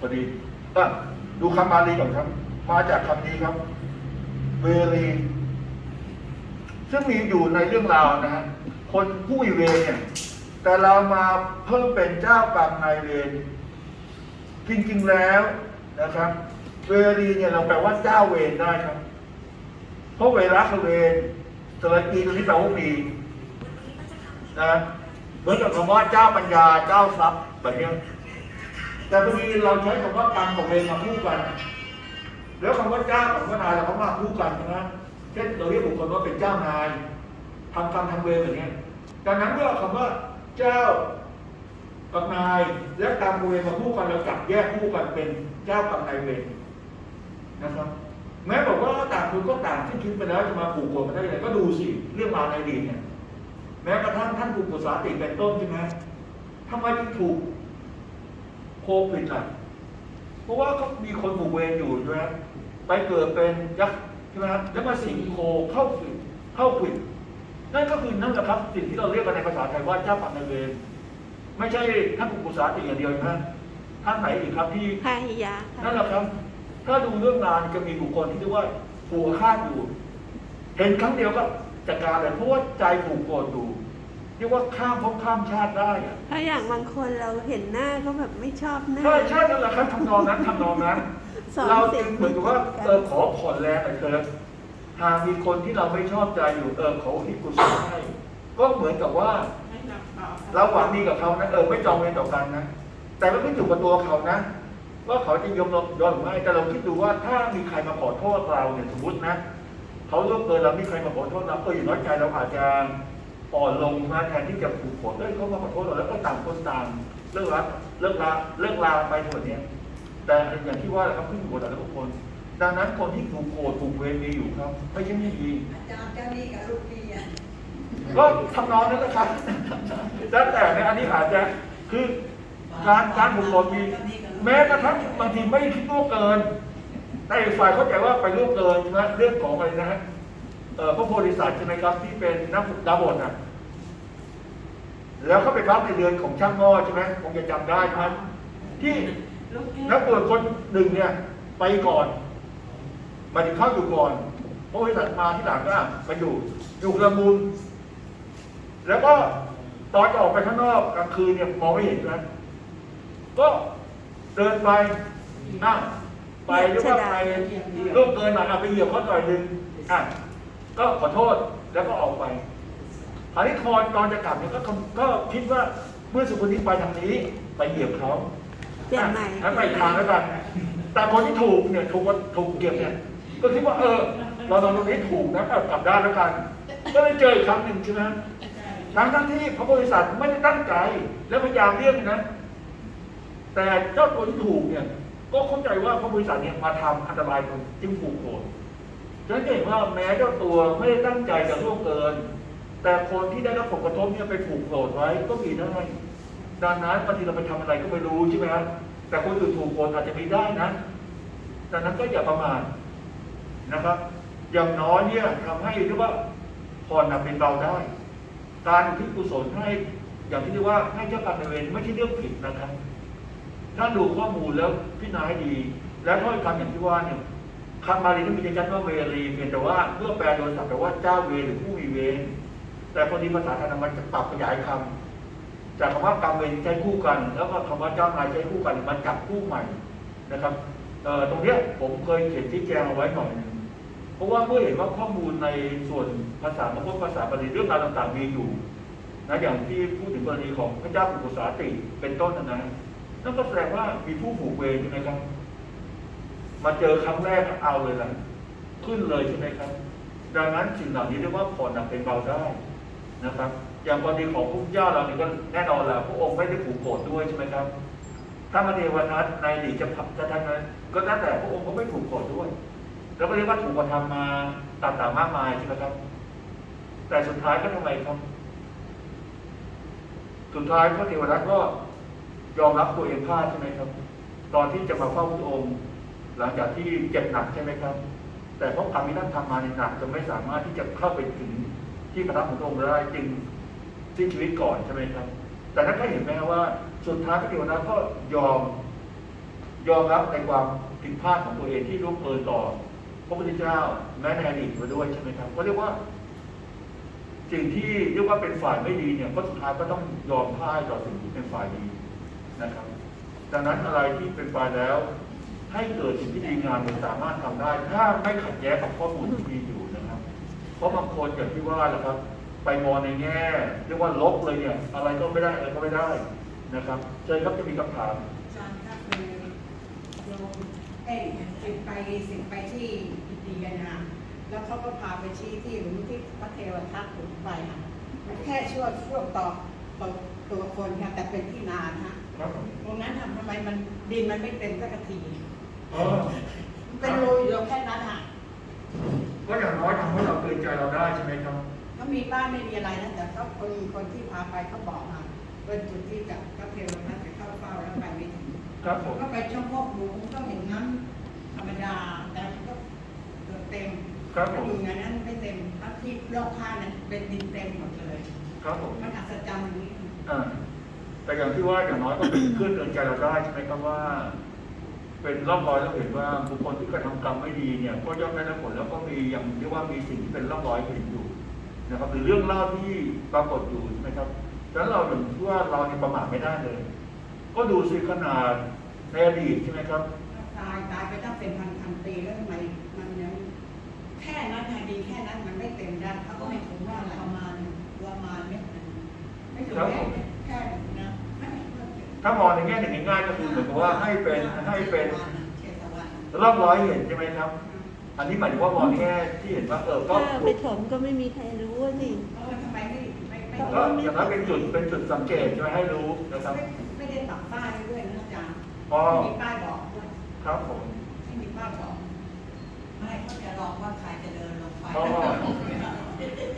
พอดีอะดูคำบาลีก่อนครับ มาจากคำนี้ครับ เวรี ซึ่งมีอยู่ในเรื่องราวนะฮะคนผู้มีเวเนี่ย แต่เรามาเพิ่มเป็นเจ้ากรรมนายเวรจริงๆแล้วนะครับ เวรีเนี่ยเราแปลว่าเจ้าเวรได้ครับ เพราะเวลาคือเวรสระอีตรงนี้แปลว่ามีนะเหมือนกับคำว่าเจ้าปัญญาเจ้าทรัพย์แบบเนี้ย แต่บางทีเราใช้คำว่ากรรมกับเวรมาคู่กัน แล้วคำว่าเจ้ากับนายเราก็มาคู่กันนะเช่นเราเรียกบุคคลว่าเป็นเจ้านายทำกรรมทำเวรแบบเนี้ยดังนั้นเมื่อคำว่าเจ้ากับนายและกรรมเวรมาคู่กันเราจับแยกคู่กันเป็นเจ้ากับนายเวรนะครับแม้บอกว่าต่างคนก็ต่างที่คิดไปแล้วจะมาผูกโกรธกันได้ยังไงก็ดูสิเรื่องราในดีเนี่ยแม้กระทั่งท่านผูกกุศลติเป็นต้นใช่ไหมทำไมจึงถูก โควิดอะเพราะว่าเขามีคนผูกเวรอยู่ใช่ไหมไปเกิดเป็นยักษ์ใช่ไหมครับแล้วมาสิงโคเข้าผิดเข้าผิดนั่นก็คือนั่นแหละครับสิ่งที่เราเรียกกันในภาษาไทยว่าเจ้าปักนายเวรไม่ใช่ท่านผูกกุศลติอย่างเดียวนะท่านไหนอีกครับที่พาหิยะค่ะนั่นแหละครับ ถ้าดูเรื่องงานจะมีบุคคลที่เรียกว่าผูกฆ่าตอยู่ เห็นครั้งเดียวก็จัดการเลยเพราะว่าใจผูกโกรธอยู่ เรียกว่าข้ามภพข้ามชาติได้อะเพราะอย่างบางคนเราเห็นหน้าก็แบบไม่ชอบหน้า ใช่ใช่นั่นแหละครับทำนองนั้นทำนองนั้น สอนเราสิ่จึงงเหมือนกับว่าเออขอผ่อนแรงหน่อยเถิดหากมีคนที่เราไม่ชอบใจอยู่เออขออุที่กุศลให้ก็เหมือนกับว่าเราหวังดีกับเขานะเออไม่จองเวรต่อกันนะ แต่มันขึ้นอยู่กับตัวเขานะ ว่าเขาจะยอมยอมหรือไม่แต่เราคิดดูว่าถ้ามีใครมาขอโทษเราเนี่ยสมมตินะเขาล่วงเกินเรามีใครมาขอโทษเราเอออย่างน้อยใจเราอาจจะ อ่อนลงนะแทนที่จะผูกโกรธเอ้ยเขามาขอโทษเราแล้วก็ต่างคนต่างเลิกรักเลิกลาเลิกลาไปทั้งหมดเนี้ยแต่อย่างที่ว่าแหละครับขึ้นอยู่กับแต่ละบุคคลดังนั้นคนที่ถูกโกรธถูกเวรมีอยู่ครับ ไม่ใช่ไม่ดีอาจารย์เจ้าหนี้กับลูกหนี้อะก็ทำนองนั้นแหละครับแต่แต่ในอันนี้อาจจะคือการการบุกรุกมี แม้กระทั่งบางทีไม่ได้คิดล่วงเกิน แต่อีกฝ่ายเข้าใจว่าไปล่วงเกินใช่ไหมเรื่องของอะไรนะฮะเอ่อ พระโพธิสัตว์ใช่ไหมครับที่เป็นนักดาบทน่ะแล้วเขาไปพักในเรือนของช่างง้อใช่ไหมคงจะจำได้นะครับ ที่นักบวชคนหนึ่งเนี่ย ไปก่อนหมายถึงเข้าอยู่ก่อนพระโพธิสัตว์มาที่หลังก็ไปอยู่อยู่ละมุนแล้วก็ตอนจะออกไปข้างนอกกลางคืนเนี่ยมองไม่เห็นนะก็เดินไปนั่งไปหรือว่าไปล่วงเกินหน่อยเอาไปเหยียบเขาหน่อยหนึงอะ ก็ขอโทษแล้วก็ออกไปคราวนี้คอนตอนจะกลับเนี่ยก็คำก็คิดว่าเมื่อสุคนนี้ไปทางนี้ไปเหยียบเขาเปลี่ยนใหม่อะงั้นไปอีกทางแล้วกัน แต่คนที่ถูกเนี่ยถูกว่าถูกเหยียบเนี่ยก็คิดว่าเออ เราตรงนี้ถูกนะเอากลับด้านแล้วกัน ก็เลยเจออีกครั้งหนึ่งใช่ไหมทั้งทั้งที่พระบริษัทไม่ได้ตั้งใจและพยายามเลี่ยงนะ แต่เจ้าตัวที่ถูกเนี่ย ก็เข้าใจว่าพระบริษัทเนี่ยมาทำอันตรายคนจึงถูกโกรธ ฉะนั้นเห็นว่าแม้เจ้าตัวไม่ได้ตั้งใจจะล่วงเกิน แต่คนที่ได้รับผลกระทบเนี่ยไปถูกโกรธไว้ก็มีได้ดังนั้นบางทีเราไปทำอะไรก็ไม่รู้ใช่ไหมครับแต่คนอื่นถูกโกรธอาจจะมีได้นะดังนั้นก็อย่าประมาทนะครับ อย่างน้อยเนี่ยทำให้เรียกว่าผ่อนนักเป็นเบาได้ การที่กุศลให้อย่างที่เรียกว่าให้เจ้ากรรมนายเวรไม่ใช่เรื่องผิดนะครับ ถ้าดูข้อมูลแล้วพิจารณาให้ดี และถ้อยคำอย่างที่ว่าเนี่ย คำบาลีที่มีชัดว่าเวรีเพียงแต่ว่าเมื่อแปลโดยศัพท์แปลว่าเจ้าเวรหรือผู้มีเวรแต่พอดีภาษาไทยมันจะปรับขยายคำจากคำว่ากรรมเวรใช้คู่กัน แล้วก็คำว่าเจ้านายใช้คู่กันมาจับคู่ใหม่นะครับตรงเนี้ยผมเคยเขียนชี้แจงเอาไว้หน่อยนึงเพราะว่าเมื่อเห็นว่าข้อมูลในส่วนภาษาพระพุทธภาษาบาลีเรื่องราวต่างๆมีอยู่นะอย่างที่พูดถึงกรณีของพระเจ้าปุกุสาติเป็นต้นนะนะนั่นก็แสดงว่ามีผู้ผูกเวรใช่ไหมครับ มาเจอครั้งแรกเอาเลยล่ะ ขึ้นเลยใช่ไหมครับ ดังนั้นสิ่งเหล่านี้เรียกว่าผ่อนหนักเป็นเบาได้นะครับ อย่างกรณีของพุทธเจ้าเราเนี่ยก็แน่นอนแหละพระองค์ไม่ได้ผูกโกรธด้วยใช่ไหมครับ ถ้ามาเทวทัตในหลีจะพับจะทำนั้นก็นั่นแต่พระองค์ก็ไม่ถูกโกรธด้วย แล้วก็เรียกว่าถูกกระทำมาต่างๆมากมายใช่ไหมครับ แต่สุดท้ายก็ทำไมครับ สุดท้ายพระเทวทัตก็ยอมรับตัวเองพลาดใช่ไหมครับ ตอนที่จะมาเฝ้าพระองค์ หลังจากที่เจ็บหนักใช่ไหมครับ แต่เพราะความที่ท่านทำมาในหนักจนไม่สามารถที่จะเข้าไปถึงที่ประของพระองค์ได้จึงสิ้นชีวิตก่อนใช่ไหมครับ แต่นั้นก็เห็นไหมครับว่าสุดท้ายพระเทวทัตก็ยอม ยอมรับในความผิดพลาดของตัวเองที่ร่วมเกินต่อพระพุทธเจ้าแม้ในอดีตมาด้วยใช่ไหมครับก็เรียกว่าสิ่งที่เรียกว่าเป็นฝ่ายไม่ดีเนี่ยก็สุดท้ายก็ต้องยอมพ่ายต่อสิ่งที่เป็นฝ่ายดีนะครับ ดังนั้นอะไรที่เป็นไปแล้ว ให้เกิดสิ่งที่ดีงามมันสามารถทำได้ ถ้าไม่ขัดแย้งกับข้อมูลที่มีอยู่นะครับ เพราะบางคนอย่างที่ว่าแหละครับ ไปมองในแง่เรียกว่าลบเลยเนี่ย อะไรก็ไม่ได้อะไรก็ไม่ได้นะครับเชิญครับจะมีคำถามอาจารย์ครับคือโยมเอ้ยสิบไปสิบไปที่อินเดียนะแล้วเขาก็พาไปชี้ที่หลุมที่พระเทวทัตหลุมไปค่ะมันแค่ช่วงช่วงต่อต่อตัวคนค่ะแต่เป็นที่นานะฮะครับผมตรงนั้นทำทำไมมันดินมันไม่เต็มสักที เออมันเป็นรูอยู่แค่นั้นค่ะ ก็อย่างน้อยทำให้เราเตือนใจเราได้ใช่ไหมครับ ก็มีบ้านไม่มีอะไรนะแต่เขาคนคนที่พาไปเขาบอกมาเป็นจุดที่กับพระเทวทัตจะเข้าเฝ้าแล้วไปไม่ถึงครับผม ก็ไปช่องพกหมูก็เห็นน้ำธรรมดาแต่ก็เกือบเต็มครับผมอยู่อย่างนั้นไม่เต็มทั้งที่รอบข้างนั้นเป็นดินเต็มหมดเลยครับผมมันอัศจรรย์อย่างนี้ อ่าแต่อย่างที่ว่าอย่างน้อยก็เป็น เครื่องเตือนใจเราได้ใช่ไหมครับว่า เป็นร่องรอยเราเห็นว่าบุคคลที่กระทำกรรมไม่ดีเนี่ย ก็ย่อมได้รับผลแล้วก็มีอย่างที่ว่ามีสิ่งที่เป็นร่องรอยเห็นอยู่นะครับหรือเรื่องเล่าที่ปรากฏอยู่ใช่ไหมครับดังนั้นเราอย่างที่ว่าเราเนี่ยประมาทไม่ได้เลย ก็ดูสิขนาดในอดีตใช่ไหมครับตายตายไปตั้งเป็นพันพันปีแล้วทำไมมันยังแค่นั้นค่ะดินแค่นั้นมันไม่เต็มได้เขาก็ไม่ถึงว่าอะไรประมาณประมาณเม็ดหนึ่งไม่ถึงครับแค่ผมแค่นะไม่ ถ้ามองในแง่หนึ่งง่ายๆก็คือเหมือนกับว่าให้เป็นให้เป็นเชตวันร่องรอยเห็นใช่ไหมครับ อันนี้หมายถึงว่ามองในแง่ที่เห็นว่าเออก็ถ้าไปถมก็ไม่มีใครรู้ว่าสิเออทำไมไม่ไม่ไม่ก็อย่างนั้นเป็นจุดเป็นจุดสังเกตใช่ไหมให้รู้นะครับไม่ไม่ได้ปักป้ายด้วยนะอาจารย์อ๋อไม่มีป้ายบอกด้วยครับผมไม่มีป้ายบอกไม่เขาจะลองว่าใครจะเดินลงไปอ๋อ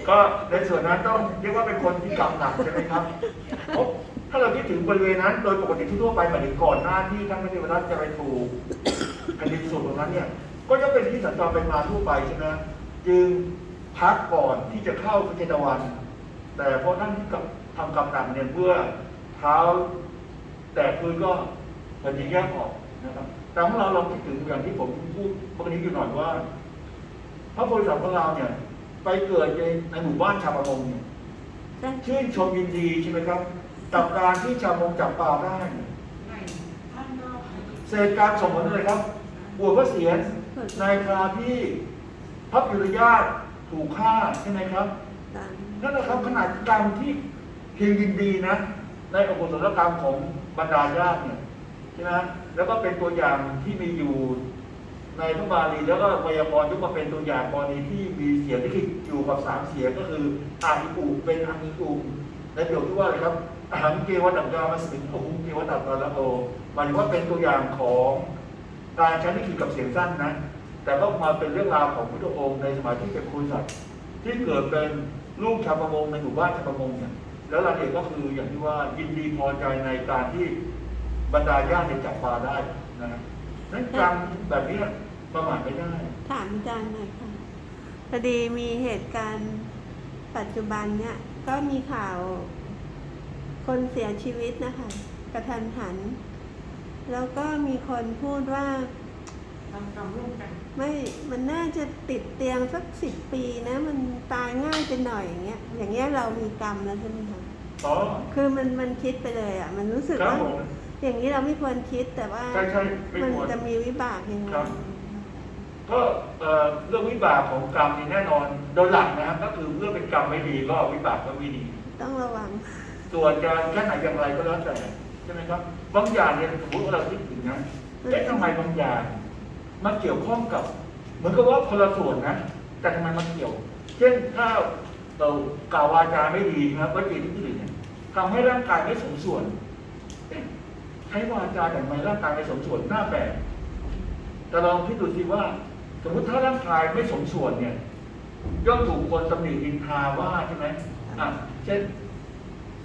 ก็ในส่วนนั้นต้องเรียกว่าเป็นคนที่กำหนักใช่ไหมครับเพราะ ถ้าเราคิดถึงบริเวณนั้น โดยปกติทั่วๆไปหมายถึงก่อนหน้าที่ท่านพระเทวทัตจะไปถูกแผ่นดินสูงตรงนั้นเนี่ย ก็จะเป็นที่สัญจรไปมาทั่วไปใช่ไหมจึงพักก่อนที่จะเข้าพระเจตวัน แต่เพราะท่านที่กับทำกรรมหนักเนี่ยเมื่อเท้าแต่พื้นก็แผ่นดินแยกออกนะครับแต่ของเราเราคิดถึงอย่างที่ผมพูดเมื่อกี้อยู่หน่อยว่า พระโพธิสัตว์ของเราเนี่ย ไปเกิดในในหมู่บ้านชาวประมงเนี่ยได้ชื่นชมยินดีใช่ไหมครับ กับการที่ชาวประมงจับปลาได้เนี่ยไม่ท่านก็เศษการสมผลเลยครับบวชพระเสียรในคราที่พระปิรญาติถูกฆ่าใช่ไหมครับตามนั่นแหละครับขนาดกรรมที่เพียงยินดีนะ ในอกุศลกรรมของบรรดาญาติเนี่ยใช่ไหมแล้วก็เป็นตัวอย่างที่มีอยู่ในพระบาลีแล้วก็ไวยากรณ์ยกมาเป็นตัวอย่างกรณีที่มีเสียงที่คิดอยู่กับสามเสียงก็คืออาหิอุเป็นอาหิอุในประโยคที่ว่าอะไรครับ อาหังเกวัตตังกามาสิงอุเกวัตตังกาละโอหมายถึงว่าเป็นตัวอย่างของการใช้ลิขิตกับเสียงสั้นนะ แต่ก็มาเป็นเรื่องราวของพุทธองค์ในสมัยที่เป็นคุยสัตว์ที่เกิดเป็นลูกชาวประมงในหมู่บ้านชาวประมงเนี่ยแล้วรายละเอียดก็คืออย่างที่ว่ายินดีพอใจในการที่บรรดาญาติจับปลาได้นะนั้นการแบบนี้ประมาทไม่ได้ ถามอาจารย์หน่อยค่ะพอดีมีเหตุการณ์ปัจจุบันเนี่ยก็มีข่าว คนเสียชีวิตนะคะ กระทันหัน แล้วก็มีคนพูดว่าทำกรรมร่วมกัน ไม่มันน่าจะติดเตียงสักสิบปีนะ มันตายง่ายไปหน่อยอย่างเงี้ย อย่างเงี้ยเรามีกรรมแล้วใช่ไหมคะอ๋อคือมันมันคิดไปเลยอะ มันรู้สึกครับว่าผม อย่างนี้เราไม่ควรคิดแต่ว่าใช่ใช่ไม่มันควรจะมีวิบากยังไงครับ ก็เอ่อเรื่องวิบากของกรรมนี่แน่นอน โดยหลักนะครับ ก็คือเมื่อเป็นกรรมไม่ดีก็วิบากก็ไม่ดี ต้องระวัง ส่วนจะแค่ไหนอย่างไรก็แล้วแต่ใช่ไหมครับ บางอย่างเนี่ยสมมติว่าเราคิดถึงนะเอ๊ะทำไมบางอย่างมันเกี่ยวข้องกับ เหมือนกับว่าคนละส่วนนะ แต่ทำไมมันเกี่ยว เช่นถ้าเรากล่าววาจาไม่ดีนะครับว่าจีที่อื่นเนี่ยทำให้ร่างกายไม่สมส่วนใช้วาจาแต่ทำไมร่างกายไม่สมส่วนหน้าแปลกแต่ลองคิดดูสิว่า สมมติถ้าร่างกายไม่สมส่วนเนี่ยย่อมถูกคนตำหนิดินทาว่าใช่ไหมอะเช่น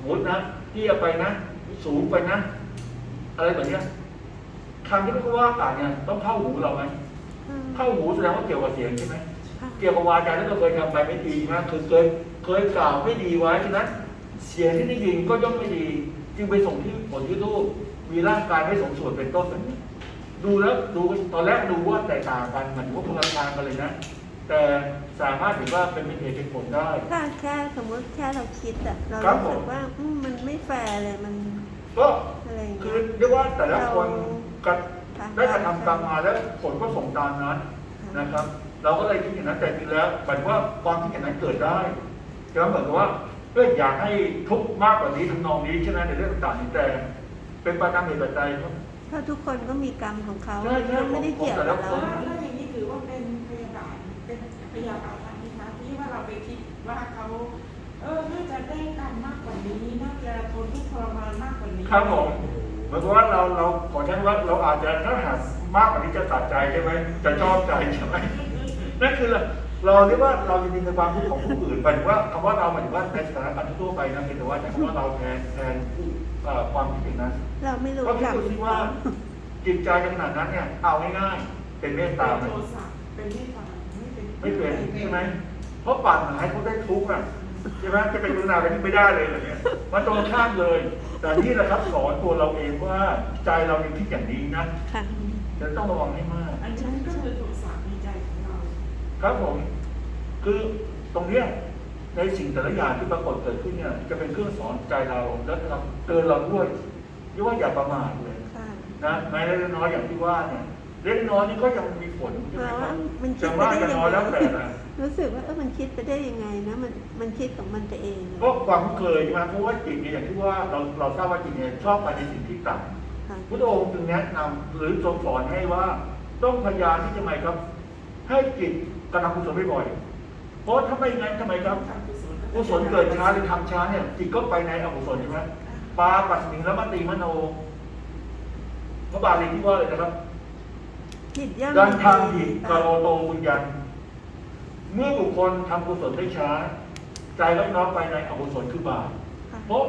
สมมตินะเตี้ยไปนะ สูงไปนะ อะไรแบบเนี้ยคำที่เขาว่าต่างเนี่ยต้องเข้าหูเราไหมเข้าหูแสดงว่าเกี่ยวกับเสียงใช่ไหมค่ะเกี่ยวกับวาจาที่เราเคยทำไปไม่ดีใช่ไหมคือเคยเคยกล่าวไม่ดีไว้ฉะนั้นเสียงที่ได้ยินก็ย่อมไม่ดี จึงไปส่งที่ผลที่รูปมีร่างกายไม่สมส่วนเป็นต้นแบบนี้ดูแล้วดูตอนแรกดูว่าแตกต่างกันเหมือนว่าคนละทางกันเลยนะ แต่ สามารถถือว่าเป็นเหตุเป็นผลได้ ถ้าแค่สมมติแค่เราคิดอะเราครับรู้สึผกม ว่าอืมมันไม่แฟร์เลยมันก็อะไรอย่างคืเงี้อย เรียกว่าแต่ละคนกระค่ะได้กระทำกรรมมาแล้วผลก็ส่งตามนั้นนะครับ เราก็เลยคิดอย่างนั้นแต่จริงแล้วหมายถึงว่าความคิดอย่างนั้นเกิดได้จะเหมือนกับว่าเอออยากให้ทุกข์มากกว่านี้ทำนองนี้ใช่ไหมในเรื่องต่างๆนี่แต่เป็นไปตามเหตุปัจจัยครับ เพราะทุกคนก็มีกรรมของเขาใช่ใช่มันไม่ได้เกี่ยวกับผมแต่ละเราคนแล้ เป็นพยาบาทอันนี้คะที่ว่าเราไปคิดว่าเขาเออน่าจะได้กรรมมากกว่านี้น่าจะทนทุกข์ทรมานมากกว่านี้ครับผมเหมือนกับว่าเราเราขอใช้คำว่าเราอาจจะถ้าหากมากกว่านี้จะสะใจใช่ไหมจะชอบใจใช่ไหมนั่นคือเราเราเรียกว่าเรายินดีในความทุกข์ของผู้อื่นหมายถึงว่าคำว่าเราหมายถึงว่าในสถานการณ์ทั่วไปนะเพียงแต่ว่าแต่คำว่าเราแทนแทนผู้เอ่อความคิดอย่างนั้นเราไม่รู้ก็คิกดรรมดูสิว่าจิตใจขนาดนั้นเนี่ยเอาง่ายๆเป็นเมตตาไหมเป็นโทสะเป็นเมตตา ไม่เป็นไม่เป็นใช่ไหมเพราะปากหมายเขาได้ทุกข์อะใช่ไหมจะเป็นกรุณาอะไรที่ไม่ได้เลยเหรอเนี่ยมันตรงข้ามเลย แต่นี่แหละครับสอนตัวเราเองว่าใจเรายังคิดอย่างนี้นะค่ะจะต้องระวังให้มากอันนี้ก็คือโทสะในใจของเราครับผม คือตรงเนี้ยในสิ่งแต่ละอย่างที่ปรากฏเกิดขึ้นเนี่ยจะเป็นเครื่องสอนใจเราและทำเตือนเราด้วยเรียกว่าอย่าประมาทเลยค่ะนะแม้เล็กน้อยอย่างที่ว่าเนี่ย เล็กน้อยนี่ก็ยังมีผลใช่ไหมครับมันคิจะดไปมากได้จะยังน้อยไงแล้วแต่ละรู้สึกว่าเออมันคิดไปได้ยังไงนะมันมันคิดของมันไปเองอะก็ความคุ้นเคยใช่ไหมเพราะว่าจิตเนี่ยอย่างที่ว่าเราเราทราบว่าจิตเนี่ยชอบไปในสิ่งที่ต่ำ ค่ะพุทธองค์จึงแนะนำหรือทรงสอนให้ว่าต้องพยายามที่จะไงครับ ให้จิตกระทำกุศลบ่อยๆเพราะถ้าไม่งั้นทำไมครับทำกุศลกุศลเกิดช้าหรือทำช้าเนี่ยจิตก็ไปในอกุศลใช่ไหมปาปัสมิงแล้วมตีมโนพระบาลีที่ว่าเลยนะครับ ผิดย่อมดันทางผิดกค่ะโรโตบุญยันเมื่อบุคคลทำกุศลได้ช้า ใจก็น้อมไปในอกุศลคือบาปค่ะเพราะ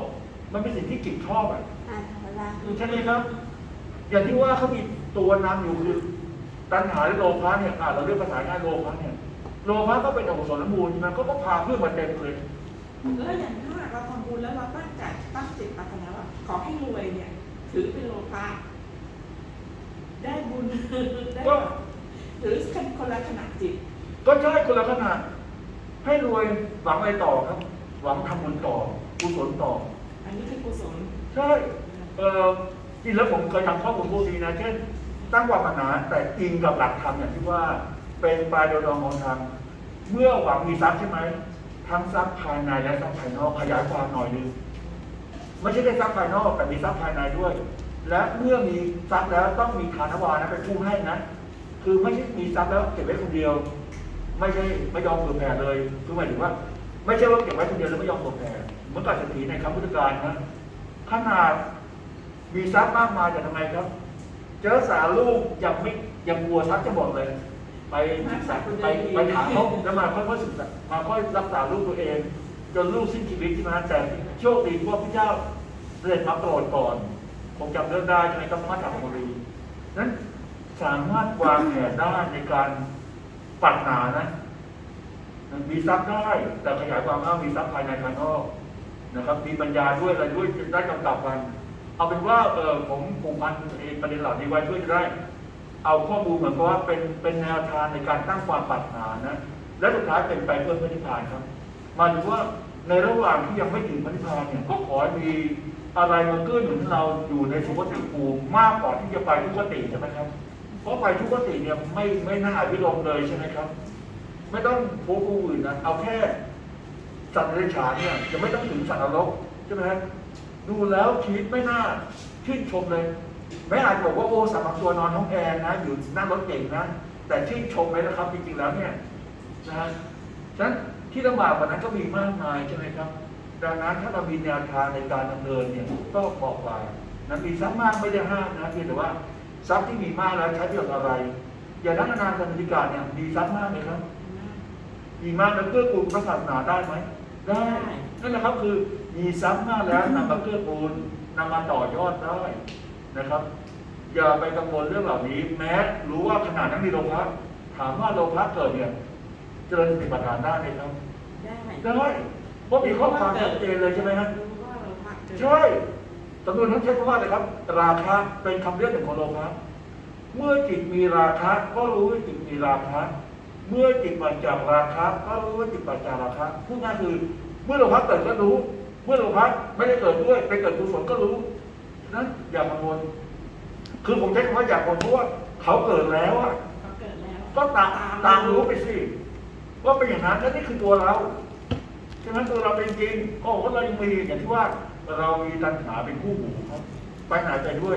มันเป็นสิ่งที่จิตชอบอะอ่าเวลาใช่ไหมครับ อย่างที่ว่าเขามีตัวนำอยู่คือตัณหาหรือโลภะเนี่ยอ่าเราเรียกภาษาง่ายโลภะเนี่ยโลภะก็เป็นอกุศลมูลมันก็ก็พาเพื่อนมาเต็มเลยแล้วอย่างถ้าเราทำบุญแล้วเราตั้งใจตั้งจิตปรารถนาว่าขอให้รวยเนี่ย ถือเป็นโลภะ ได้บุญได้ก็ถือคนละขนาดจิต ก็ใช่คนละขนาด ให้รวยหวังอะไรต่อครับ หวังทำบุญต่อกุศลต่อ อันนี้คือกุศลใช่เออจริงแล้วผมเคยทำข้อมูลพวกนี้นะเช่นตั้งความปรารถนาแต่อิงกับหลักธรรมอย่างที่ว่าเป็นปลายโดยรองของธรรมเมื่อหวังมีทรัพย์ใช่ไหมทั้งทรัพย์ภายในและทรัพย์ภายนอกขยายความหน่อยหนึงไม่ใช่แค่ทรัพย์ภายนอกแต่มีทรัพย์ภายในด้วย และเมื่อมีทรัพย์แล้วต้องมีฐานวานะเป็นผู้ให้นะ คือไม่ใช่มีทรัพย์แล้วเก็บไว้คนเดียว ไม่ใช่ไม่ยอมเผื่อแผ่เลย คือหมายถึงว่า ไม่ใช่ว่าเก็บไว้คนเดียวแล้วไม่ยอมเผื่อแผ่เหมือนกับเศรษฐีในคำพุทธการนะขนาดมีทรัพย์มากมายแต่ทำไมครับ เจอสาวลูกยังไม่ยังกลัวทรัพย์จะหมดเลย ไปศึกษาไปไปถามเขาแล้วมาค่อยๆศึกษามาค่อยรักษาลูกตัวเองจนลูกสิ้นชีวิตใช่ไหมแต่โชคดีว่าพระเจ้าเสด็จมาโปรดก่อน คงจำเรื่องได้ใช่ไหมครับพระธรรมรีนั้นสามารถวางแผนได้ในการปัดหนานะมีทรัพย์ได้ แต่ขยายความว่ามีทรัพย์ภายในภายนอกนะครับ มีปัญญาด้วยอะไรด้วยจะได้กำกับกัน เอาเป็นว่าเออผมผูกพันเองประเด็นเหล่านี้ไว้เพื่อจะได้ เอาข้อมูลเหมือนกับว่าเป็นเป็นแนวทางในการตั้งความปรารถนานะ และสุดท้ายเป็นไปเพื่อพระนิพพานครับมาถึงว่าในระหว่างที่ยังไม่ถึงพระนิพพานเนี่ยก็ขอให้มี อะไรมาเกื้อหนุนเราอยู่ในสุคติภูมิมากกว่าที่จะไปทุกขติใช่ไหมครับ เพราะไปทุกขติเนี่ยไม่ไม่น่าอภิรมเลยใช่ไหมครับ ไม่ต้องโพสต์ผู้อื่นนะเอาแค่สัตว์เดรัจฉานเนี่ยจะไม่ต้องถึงสัตว์นรกใช่ไหมครับดูแล้วชีวิตไม่น่าชื่นชมเลยไม่อาจบอกว่าโอ้สามตัวนอนห้องแอร์นะอยู่นั่งรถเก่งนะแต่ชื่นชมเลยนะครับจริงๆแล้วเนี่ยนะฮะฉะนั้นที่ลำบากกว่านั้นก็มีมากมายใช่ไหมครับ ดังนั้นถ้าเรามีแนวทางในการดำเนินเนี่ยก็บอกว่านะมีทรัพย์มากไม่ได้ห้ามนะเพียงแต่ว่าทรัพย์ที่มีมากแล้วใช้ประโยชน์อะไร อย่างนักนานการบริการเนี่ยมีทรัพย์มากเลยครับ มีมากแล้วเกื้อกูลพระศาสนาได้ไหมได้นั่นแหละครับคือมีทรัพย์มากแล้วนำมาเกื้อกูลนำมาต่อยอดได้นะครับ อย่าไปกังวลเรื่องเหล่านี้ แม้รู้ว่าขนาดนั้นมีโลภะถามว่าโลภะเกิดเนี่ยเจริญสติปัฏฐานได้ไหมครับได้ได้ เพราะมีข้อความชัดเจนเลยใช่ไหมฮะรู้ว่าเราพักเกิดใช่จำนวนทั้งใช้คำว่าอะไรครับ ราคะเป็นคำเรียกหนึ่งของโลภะเมื่อจิตมีราคะก็รู้ว่าจิตมีราคะเมื่อจิตมาจากราคะก็รู้ว่าจิตมาจากราคะพูดง่ายคือ เมื่อโลภะเกิดก็รู้ เมื่อโลภะไม่ได้เกิดด้วยไปเกิดกุศลก็รู้นั้นอย่ากังวลคือผมใช้คำว่าอย่ากังวลเพราะว่าเขาเกิดแล้วอะเขาเกิดแล้วก็ตามตามรู้ไปสิว่าเป็นอย่างนั้นและนี่คือตัวเรา ฉะนั้นตัวเราเป็นจริงก็ว่าเรายังมีอย่างที่ว่าเรามีตัณหาเป็นคู่หูครับ ไปไหนไปด้วย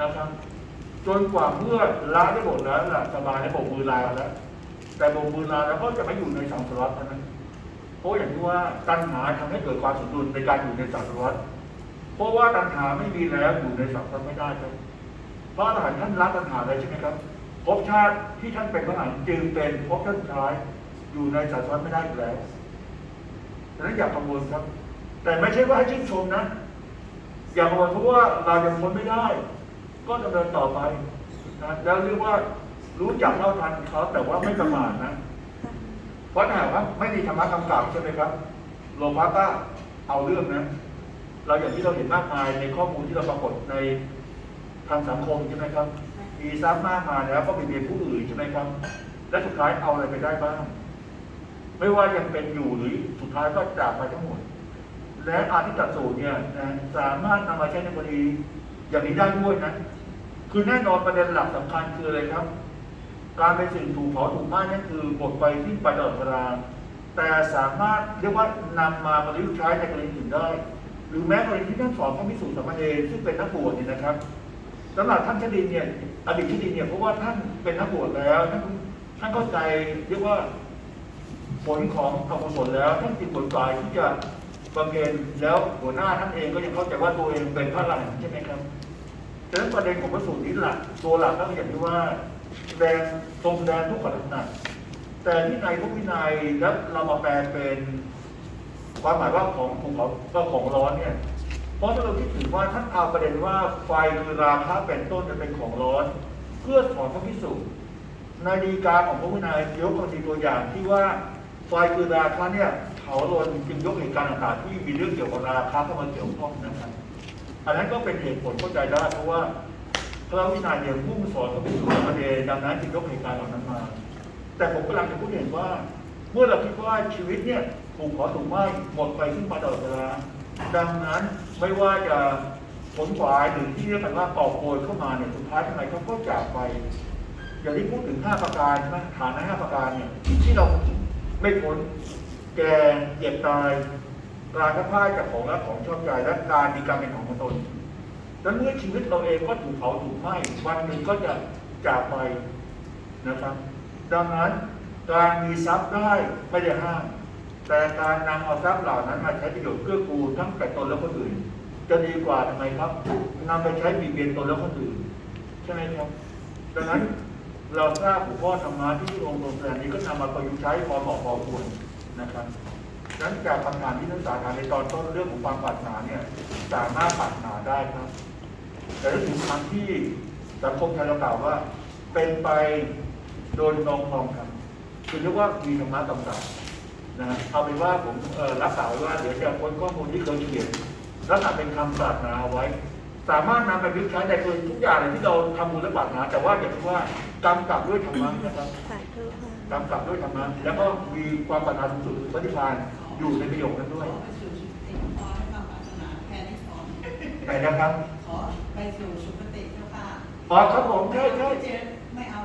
นะครับ จนกว่าเมื่อละได้หมดแล้วล่ะสบายแล้วโบกมือลาแล้ว แต่โบกมือลาแล้วก็จะไม่อยู่ในสังสารวัฏเท่านั้นเพราะอย่างที่ว่าตัณหาทำให้เกิดความสมดุลในการอยู่ในสังสารวัฏเพราะว่าตัณหาไม่มีแล้วอยู่ในสังสารวัฏไม่ได้ครับเพราะอรหันต์ท่านละตัณหาเลยใช่ไหมครับภพชาติที่ท่านเป็นพระอรหันต์จึงเป็นภพชาติสุดท้ายอยู่ในสังสารวัฏไม่ได้อีกแล้ว ดังนั้นอย่ากังวลครับ แต่ไม่ใช่ว่าให้ชื่นชมนะ อย่ากังวลเพราะว่าเรายังพ้นไม่ได้ ก็ดำเนินต่อไปนะแล้วเรียกว่ารู้จักเท่าทันเขาแต่ว่าไม่ประมาทนะเพราะถ้าหากว่าไม่มีธรรมะกำกับใช่ไหมครับโลภะก็เอาเรื่องนะ เราอย่างที่เราเห็นมากมายในข้อมูลที่เราปรากฏในทางสังคมใช่ไหมครับ มีทรัพย์มากมายแล้วก็เบีเบียนผู้อื่นใช่ไหมครับ และสุดท้ายเอาอะไรไปได้บ้าง ไม่ว่ายังเป็นอยู่หรือสุดท้ายก็จากไปทั้งหมด และอาทิตตสูตรเนี่ยนะสามารถนำมาใช้ในกรณีอย่างนี้ได้ด้วยนะ คือแน่นอนประเด็นหลักสำคัญคืออะไรครับ การเป็นสิ่งถูกเผาถูกไหม้นั่นคือหมดไปสิ้นไปตลอดเวลาแต่สามารถเรียกว่านำมาประยุกต์ใช้ในกรณีอื่นได้ หรือแม้กรณีที่ท่านสอนพระพิสุทธิ์สามเณรซึ่งเป็นนักบวชเนี่ยนะครับสำหรับท่านชดินเนี่ยอดีตชดินเนี่ยเพราะว่าท่านเป็นนักบวชแล้วท่านท่านเข้าใจเรียกว่า ผลของอกุศลแล้วท่านจิตผลกายที่จะบำเพ็ญแล้วหัวหน้าท่านเองก็ยังเข้าใจว่าตัวเองเป็นพระอรหันต์ใช่ไหมครับดังนั้นประเด็นของพระสูตรนี้หลักตัวหลักก็อย่างที่ว่าแสดงทรงแสดงทุกขลักษณะแต่ที่ในพระวินัยแล้วเรามาแปลเป็นความหมายว่าของภูเขาก็ของร้อนเนี่ยเพราะถ้าเราคิดถึงว่าท่านเอาประเด็นว่าไฟคือราคะเป็นต้นจะเป็นของร้อน เพื่อสอนพระพิสุในดีกาของพระวินัยยกกรณีตัวอย่างที่ว่า ไฟคือราคะเนี่ยเผาลนจึงยกเหตุการณ์ต่างๆที่มีเรื่องเกี่ยวกับราคะเข้ามาเกี่ยวข้องนะครับอันนั้นก็เป็นเหตุผลเข้าใจได้เพราะว่าพระวินัยเนี่ยมุ่งสอนพระภิกษุสามเณรดังนั้นจึงยกเหตุการณ์เหล่านั้นมา แต่ผมกำลังจะพูดเห็นว่า เมื่อเราคิดว่าชีวิตเนี่ยถูกขอถูกไหมหมดไปซึ่งมาตลอดเวลาดังนั้นไม่ว่าจะผลฝายหรือที่เรียกกันว่าปอกโกยเข้ามาเนี่ยสุดท้ายทำไมเขาก็จากไปอย่างที่พูดถึงห้าประการใช่ไหมฐานห้าประการเนี่ยที่เรา ไม่พ้นแก่เจ็บตายการทัพ่ายจากของและของชอบใจและการมีการเป็นของตนดังนั้นเมื่อชีวิตเราเองก็ถูกเผาถูกไหม้วันหนึ่งก็จะจากไปนะครับ ดังนั้นการมีทรัพย์ได้ไม่ได้ห้ามแต่การนำเอาทรัพย์เหล่านั้นมาใช้ประโยชน์เกื้อกูลทั้งแก่ตนและคนอื่น จะดีกว่าทำไมครับนำไปใช้บีบเบียนตนและคนอื่น ใช่ไหมครับดังนั้น เราทราบหัวข้อธรรมะที่พระองค์ทรงแสดงนี้ก็นำมาประยุกต์ใช้พอเหมาะพอควรนะครับดังนั้นจากคำถามที่นักศึกษาถามในตอนต้นเรื่องของความปรารถนาเนี่ยสามารถปรารถนาได้ครับ แต่ถึงครั้งที่สังคมไทยเรากล่าวว่า เป็นไปโดยนองคลองครับคือเรียกว่ามีธรรมะกำกับนะฮะเอาเป็นว่าผมรักษาไว้ว่าเดี๋ยวจะค้นข้อมูลที่เคยเขียนลักษณะเป็นคำปรารถนาเอาไว้ สามารถนำไปประยุกต์ใช้ในคือทุกอย่างเลยที่เราทำบุญและปรารถนาแต่ว่าอย่างที่ว่ากำกับด้วยธรรมะนะครับสาธุค่ะกำกับด้วยธรรมะแล้วก็มีความปรารถนาสูงสุดคือพระนิพพานอยู่ในประโยคนั้นด้วยขอไปสู่สุคติขอให้ความปรารถนาแค่นี้ขอไหนนะครับขอไปสู่สุคติเจ้าค่ะอ๋อครับผมใช่ใช่เจไม่เอา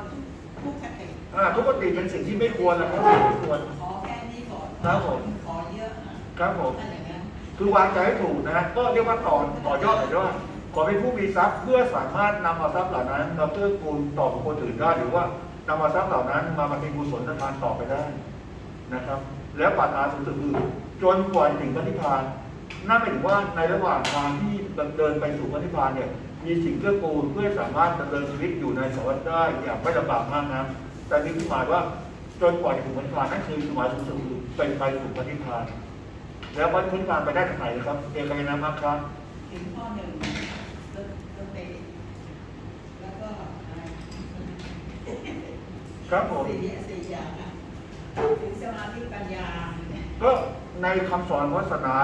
ทุกขติอ่าทุกปฏิเป็นสิ่งที่ไม่ควรนะครับไม่ควรขอแค่นี้ก่อนครับผมขอเยอะนะครับผมถ้าอย่างนั้นคือวางใจให้ถูกนะ ก็เรียกว่าต่อต่อยอดหน่อยว่า ขอเป็นผู้มีทรัพย์เพื่อสามารถนำเอาทรัพย์เหล่านั้นมาเพื่อกูลต่อบุคคลอื่นได้หรือว่านำเอาทรัพย์เหล่านั้น มามาเป็นกุศลทานต่อไปได้นะครับ แล้วปรารถนาสูงสุดคือจนกว่าถึงพระนิพพานนั่นหมายถึงว่าในระหว่างทางที่เดินไปสู่พระนิพพานเนี่ยมีสิ่งเกื้อกูลเพื่อสามารถดำเนินชีวิตอยู่ในสวรรค์ได้อย่างไม่ลำบากมากนะแต่นี่คือหมายว่าจนกว่าจะถึงพระนิพพานนั่นคือหมายสูงสุดคือเป็นไปสู่พระนิพพานแล้วพระนิพพานไปได้ทางไหนนะครับเอกายนามัคครับถึงข้อหนึ่งสติแล้วก็อะไร ครับผมสี่สี่อย่างอะถึงสมาธิปัญญา ก็ในคำสอนวัสนา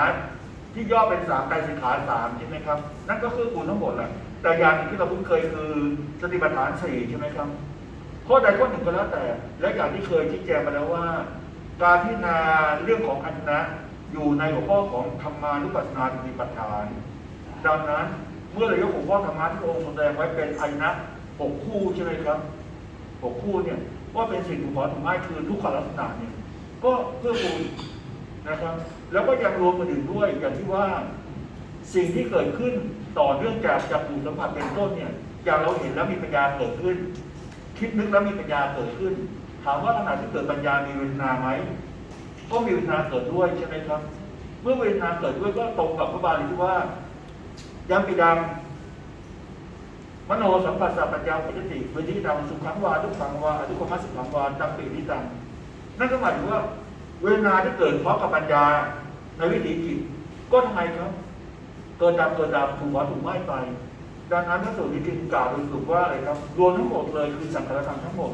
ที่ย่อเป็นสามไตรสิกขาสามใช่ไหมครับ นั่นก็คือกูลทั้งหมดแหละแต่อย่างหนึ่งที่เราคุ้นเคยคือสติปัฏฐานสี่ใช่ไหมครับข้อใดข้อหนึ่งก็แล้วแต่ และอย่างที่เคยชี้แจงมาแล้วว่า การพิจารณาเรื่องของอันนะอยู่ในหัวข้อของธรรมานุปัสสนาสติปัฏฐาน ดังนั้นเมื่อเรายกหัวข้อธรรมะที่พระองค์แสดงไว้เป็นอันนะหกคู่ใช่ไหมครับหกคู่เนี่ย ว่าเป็นสิ่งถูกขอถูกไม้คือทุกขลักษณะเนี่ยก็เพื่อคูณนะครับ แล้วก็ยังรวมกันอื่นด้วยอย่างที่ว่าสิ่งที่เกิดขึ้นต่อเนื่องจากจากผูสัมผัสเป็นต้นเนี่ยอย่างเราเห็นแล้วมีปัญญาเกิดขึ้น คิดนึกแล้วมีปัญญาเกิดขึ้น ถามว่าขณะที่เกิดปัญญามีเวทนาไหมก็มีเวทนาเกิดด้วยใช่ไหมครับ เมื่อเวทนาเกิดด้วยก็ตรงกับพระบาลีที่ว่ายังปิดัง มโนสัมปัสสะปัญญาปัจติเวทีดังสุขังวาทุกขังวาอทุกขมัสสุขังวาจังปิริตังนั่นก็หมายถึงว่า เวทนาที่เกิดพร้อมกับปัญญาในวิถีจิตก็ทำไมครับ เกิดดับเกิดดับถูกวาถูกไหม้ไป ดังนั้นพระสูตรนี้จึงกล่าวโดยสรุปว่าอะไรครับรวมทั้งหมดเลยคือสังขารธรรมทั้งหมด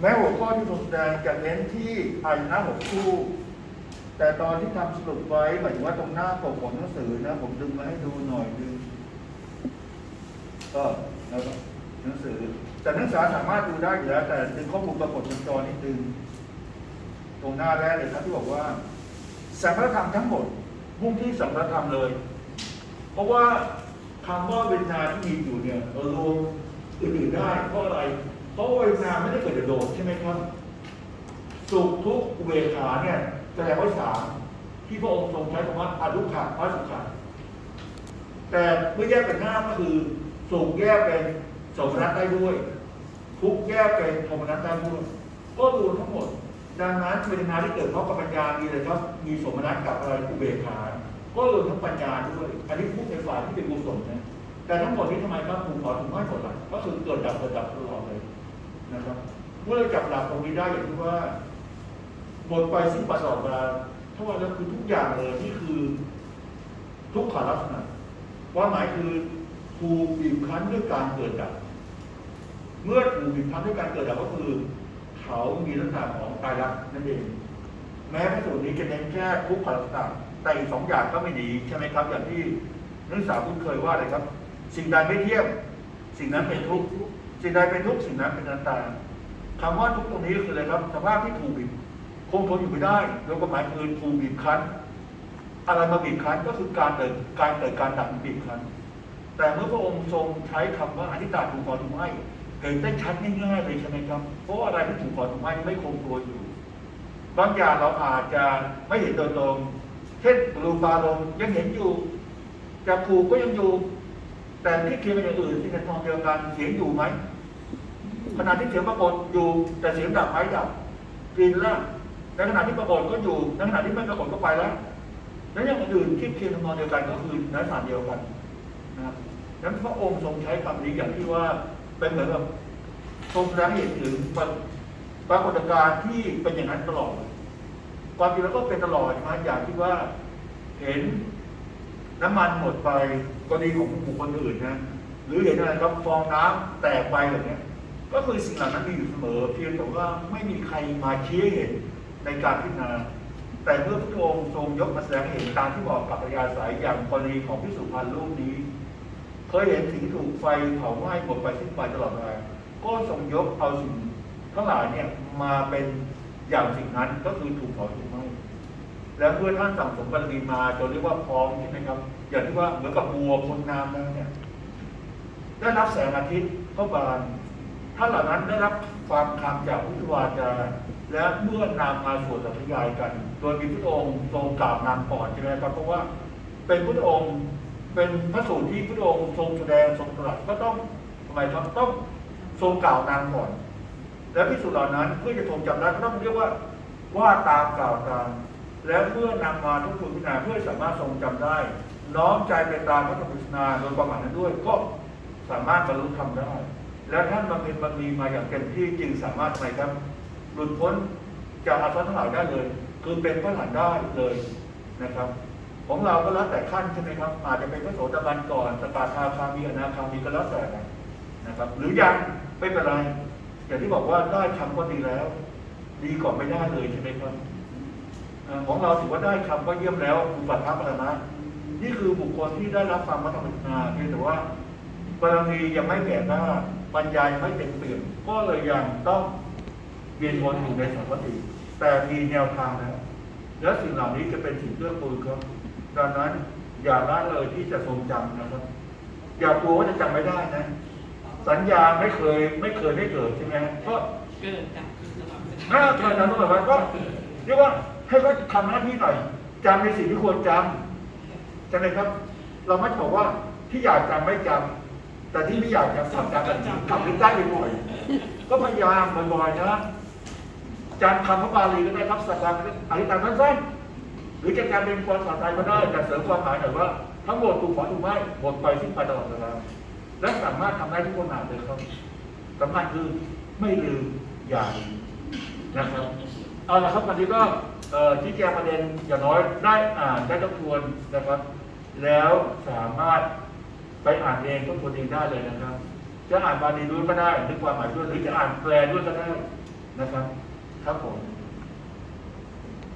แม้หัวข้อที่ทรงแสดงจะเน้นที่อายนะหกคู่ แต่ตอนที่ทำสรุปไว้หมายถึงว่าตรงหน้าปกของหนังสือนะ ผมดึงมาให้ดูหน่อยนึง ก็แล้วก็หนังสือ แต่นักศึกษาสามารถดูได้อยู่แล้วแต่ดึงข้อมูลปรากฏบนจอนิดนึงตรงหน้าแรกเลยครับที่บอกว่าสังฆธรรมทั้งหมดมุ่งที่สังฆธรรมเลย เพราะว่าคำว่าเวทนาที่มีอยู่เนี่ยเออรวมอื่นๆได้เพราะอะไร เพราะเวทนาไม่ได้เกิดจากโดดใช่ไหมครับ สุขทุกข์เบกขาเนี่ยแสดงไว้สามที่พระองค์ทรงใช้คำว่าอรุขะพระสุขะแต่เมื่อแยกเป็นหน้าก็คือ สุขแยกเป็นสมนัตได้ด้วย ทุกแยกเป็นโทมนัตได้ด้วย ก็รวมทั้งหมด ดังนั้นเวทนาที่เกิดเพราะกับปัญญามีอะไรครับ มีสมนัตกับอะไรอุเบกขาก็รวมทั้งปัญญาด้วย อันนี้พูดในฝ่ายที่เป็นกุศลนะแต่ทั้งหมดนี้ทำไมครับผมขอถึงไม่หมดหลักก็คือเกิดดับเกิดดับตลอดเลยนะครับเมื่อเราจับหลักตรงนี้ได้อย่างที่ว่าหมดไปสิ้นปตลอดเวลาถ้าว่าแล้วคือทุกอย่างเลยนี่คือ ทุกขาลักษณะว่าหมายคือ ถูกบีบคั้นด้วยการเกิดดับ เมื่อถูกบีบคั้นด้วยการเกิดดับก็คือ เขามีลักษณะของตายรักนั่นเอง แม้พระสูตรนี้จะเน้นแค่ทุกขลักษณะแต่อีกสองอย่างก็ไม่ดีใช่ไหมครับ อย่างที่นักศึกษาคุ้นเคยว่าอะไรครับ สิ่งใดไม่เที่ยงสิ่งนั้นเป็นทุกข์สิ่งใดเป็นทุกข์สิ่งนั้นเป็นอนัตตาคำว่าทุกข์ตรงนี้ก็คืออะไรครับสภาพที่ถูกบีบคงทนอยู่ไม่ได้โดยกฎหมายคือถูกบีบคั้น อะไรมาบีบคั้นก็คือการเกิดการเกิดการดับบีบคั้น แต่เมื่อพระองค์ทรงใช้คำว่าอธิตาถูกขอถูกไม่เห็นได้ชัดง่ายๆเลยใช่ไหมครับ เพราะอะไรที่ถูกขอถูกไม่ไม่คงตัวอยู่ บางอย่างเราอาจจะไม่เห็นโดยตรง เช่นรูปารมยังเห็นอยู่จับผูกก็ยังอยู่ แต่ที่เคียงกับอย่างอื่นที่ในทองเดียวกันเสียงอยู่ไหมขณะที่เสียงปรากฏอยู่แต่เสียงดับไหมดับกลิ่นละในขณะที่ปรากฏก็อยู่ในขณะที่ไม่ปรากฏก็ไปแล้วแล้วอย่างอื่นที่เคียงทำนองเดียวกันก็คือเนื้อสารเดียวกันนะครับ นั้นพระองค์ทรงใช้คำนี้อย่างที่ว่าเป็นเหมือนกับทรงแสดงเห็นถึงปรากฏการณ์ที่เป็นอย่างนั้นตลอด ความจริงแล้วก็เป็นตลอดนะอย่างที่ว่าเห็นน้ำมันหมดไปกรณีของบุคคลอื่นนะหรือเห็นอะไรครับฟองน้ำแตกไปแบบนี้ก็คือสิ่งเหล่านั้นมีอยู่เสมอ เพียงแต่ว่าไม่มีใครมาชี้ให้เห็นในการพิจารณาแต่เมื่อพระองค์ทรงยกมาแสดงให้เห็นตามที่บอกกับปริยาสายอย่างกรณีของพิสุพันธ์รูปนี้ ยเห็นสิ่งที่ถูกไฟเผาไหม้หมดไปสิ้นไปตลอดเวลาก็ทรงยกเอาสิ่งทั้งหลายเนี่ยมาเป็นอย่างสิ่งนั้นก็คือถูกเผาถูกไหม้แล้วเพื่อท่านสั่งสมบารมีมาจนเรียกว่าพร้อมใช่ไหมครับอย่างที่ว่าเหมือนกับบัวพ้นน้ำแล้วเนี่ยได้รับแสงอาทิตย์เข้าบานท่านเหล่านั้นได้รับความคำจากพุทธวาจาและเมื่อนำมาสวดสัพยายกัน โดยมีพระองค์ทรงกราบนางก่อนใช่ไหมครับเพราะว่าเป็นพระองค์ เป็นพระสูตรที่พระองค์ทรงแสดงทรงตรัสก็ต้องทำไมครับต้องทรงกล่าวนางก่อน และพิสูจน์เหล่านั้นเพื่อจะทรงจำได้ก็ต้องเรียกว่าว่าตามกล่าวตาม แล้วเมื่อนำมาทุกทุนพิจารณาเพื่อสามารถทรงจำได้ น้อมใจไปตามพระธรรมพิจารณาโดยความายนั้นด้วยก็สามารถบรรลุธรรมได้ แล้วท่านบำเพ็ญบารมีมาอย่างเต็มที่จึงสามารถไมครับ หลุดพ้นจากอาสวะทั้งหลายได้เลย คือเป็นพระหลานได้เลยนะครับ ของเราก็แล้วแต่ขั้นใช่ไหมครับ อาจจะเป็นพระโสดาบันก่อนสกทาคามีอนาคามีก็แล้วแต่นะครับ หรือยังไม่เป็นไรอย่างที่บอกว่าได้คำก็ดีแล้ว ดีกว่าไม่ได้เลยใช่ไหมครับของเราถือว่าได้คำก็เยี่ยมแล้วอุปัฏฐปรณะนี่คือบุคคลที่ได้รับฟังพระธรรมเทศนาเพียงแต่ว่าบารมียังไม่แก่หน้าปัญญายังไม่เต็มเปี่ยมก็เลยยังต้องเวียนวนอยู่ในสังคติแต่มีแนวทางแล้วและสิ่งเหล่านี้จะเป็นสิ่งเพื่อกูลครับ ดังนั้นอย่าละเลยที่จะทรงจำนะครับ อย่ากลัวว่าจะจำไม่ได้นะ สัญญาไม่เคยไม่เคยไม่เกิดใช่ไหมก็เกิดจากคือตลอดเวลาถ้าเกิดนั้นต้องแบบว่าก็เรียกว่าให้เขาทำหน้าที่หน่อยจำในสิ่งที่ควรจำใช่ไหมครับ เราไม่บอกว่าที่อยากจำไม่จำแต่ที่ไม่อยากจำทำจำกันทำให้ได้บ่อยๆก็พยายามบ่อยๆนะจำคำพระบาลีก็ได้ครับสัปดาห์อธิษฐานสั้นๆห รือจะจำเป็นภาษาไทยก็ได้แต่เสริมความหมายหน่อยว่า ทั้งหมดถูกขอถูกไม่หมดไปสิ้นไปตลอดเวลาและสามารถทำได้ทุกคนอ่าเลยครับสำคัญคือไม่ลืมอย่านะครับเอาละครับวันนี้ก็เอ่อชี้แจงประเด็นอย่างน้อยได้อ่านได้ทบทวนนะครับ แล้วสามารถไปอ่านเองทบทวนเองได้เลยนะครับ จะอ่านบาลีด้วยก็ได้นึกความหมายด้วยหรือจะอ่านแปลด้วยก็ได้นะครับ ครับผม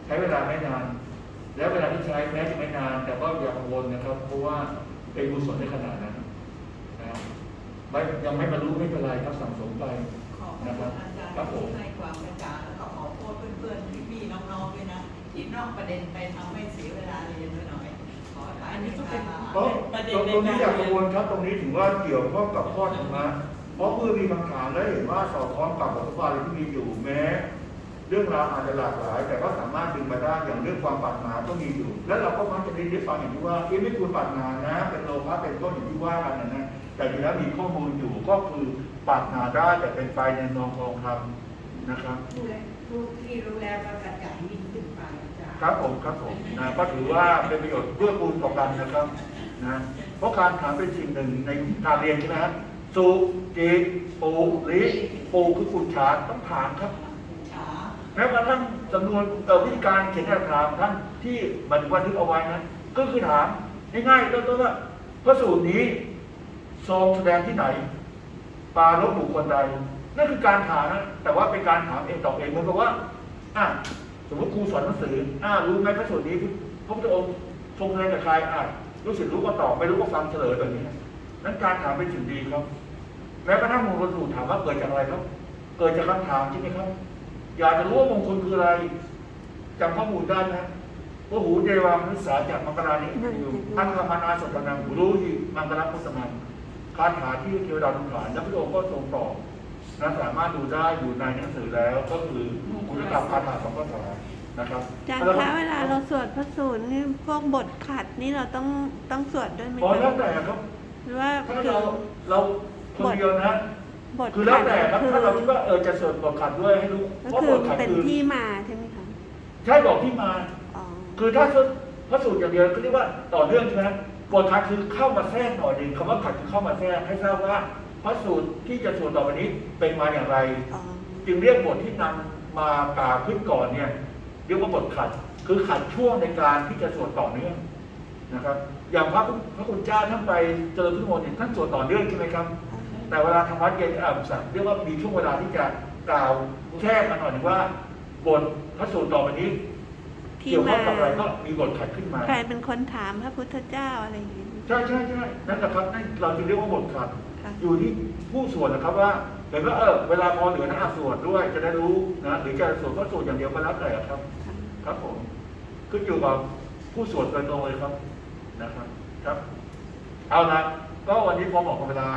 ใช้เวลาไม่นาน แล้วเวลาที่ใช้แม้จะไม่นาน แต่ก็อย่ากังวลนะครับ เพราะว่าเป็นกุศลในขนาดนั้นนะครับไม่ยังไม่บรรลุไม่เป็นไรครับสั่งสมไปขอบคุณอาจารย์ที่ให้ความกระจ่างแล้วก็ขอโทษเพื่อนๆพี่ๆน้องๆด้วยนะ ที่นอกประเด็นไปทำให้เสียเวลาเรียนด้วยหน่อยขอทานนี้ค่ะเพราะตรงนี้อยากกังวลครับตรงนี้ถือว่าเกี่ยวข้องกับข้อธรรมะเพราะเพื่อมีคำถามและเห็นว่าสอดคล้องกับบทบาทที่มีอยู่แม้ เรื่องราวอาจจะหลากหลาย แต่ก็สามารถดึงมาได้อย่างเรื่องความปรารถนาก็มีอยู่ และเราก็มักจะได้ยินฟังอย่างที่ว่าเอ๊ะไม่ควรปรารถนานะ เป็นโลภะเป็นต้นอย่างที่ว่ากันนะนะแต่จริงแล้วมีข้อมูลอยู่ก็คือปรารถนาได้แต่เป็นไปในนองทองคำนะครับผู้แลผู้ที่รู้แล้วก็กระจายยิ่งขึ้นไปอาจารย์ครับผมครับผมนะก็ถือว่าเป็นประโยชน์เพื่อปูนต่อกันนะครับนะเพราะการถามเป็นสิ่งหนึ่งในการเรียนใช่ไหมครับสุจิปูลิปูคือคุณชาต้องถามครับช้าแม้กระทั่งจำนวนเอ่อวิธีการเขียนแบบถามท่านที่บันทึกบันทึกเอาไว้นะก็คือถามง่ายๆต้นๆว่าพระสูตรนี้ทรงแสดงที่ไหน ปารบบุคคลใด นั่นคือการถามนะแต่ว่าเป็นการถามเองตอบเองเหมือนกับว่าอะสมมติครูสอนหนังสืออะรู้ไหมพระสูตรนี้พระพุทธองค์ทรงแสดงกับใครอะรู้สึกรู้ก็ตอบไม่รู้ก็ฟังเฉลยแบบนี้นั้นการถามเป็นสิ่งดีครับแม้กระทั่งมงคลสูตรถามว่าเกิดจากอะไรครับ เกิดจากคำถามใช่ไหมครับ อยากจะรู้ว่ามงคลคืออะไรจำข้อมูลได้นะว่าหูเดวามุสาจากมังกรานิอยู่อังคมานาสตนังรู้หิมังกรพุทธมังคาถาที่เทวดาทุกฐานและพระองค์ก็ทรงตอบนะสามารถดูได้อยู่ในหนังสือแล้วก็คือคุณธรรมคาถาของพระถานะครับอาจารย์คะเวลาเราสวดพระสูตรนี่พวกบทขัดนี่เราต้องต้องสวดด้วยไหมอ๋อคะแล้วแต่ครับหรือว่าถ้าคืเราอเราคนเดียวนะ บทคือแล้วขัดแต่ครับคือถ้าเราคิดว่าเออจะสวดบทขัดด้วยให้รู้ก็ว่าคืบอทขัดเป็นคือที่มาใช่ไหมคะใช่บอกที่มา อ๋อคือถ้าพระสูตรอย่างเดียวก็เรียกว่าต่อเนื่องใช่ไหมบทขัดคือเข้ามาแทรกหน่อยหนึ่งคำว่าขัดคือเข้ามาแทรกให้ทราบว่าพระสูตรที่จะสวดต่อไปนี้เป็นมาอย่างไร อ๋อจึงเรียกบทที่นำมากล่าวขึ้นก่อนเนี่ยเรียกว่าบทขัด คือขัดช่วงในการที่จะสวดต่อเนื่องนะครับ อย่างพระพุทธพระคุณเจ้าท่านไปเจริญพุทธมนต์เนี่ยท่านสวดต่อเนื่องใช่ไหมครับ แต่เวลาทำวัดเย็นอ่าสักเรียกว่ามีช่วงเวลาที่จะกล่าวแทรกมาหน่อยหนึ่งว่าบทพระสูตรต่อไปนี้ที่เกี่ยวข้มาองกับอะไรก็มีบทขัดขึ้นมาใครเป็นคนถามพระพุทธเจ้าอะไรอย่างนี้ใช่ใช่ใช่นั่นแหละครับนั่นเราจึงเรียกว่าบทขัดค่ะอยู่ที่ผู้สวดนะครับว่าเห็นว่าเออเวลาพอเหลือนะอะสวดด้วยจะได้รู้นะหรือจะสวดก็สวดอย่างเดียวก็แล้วแต่ครับค่ะครับผมขึ้นอยู่กับผู้สวดโดยตรงเลยครับนะครับ ครับ เอาละก็วันนี้พอเหมาะกับเวลา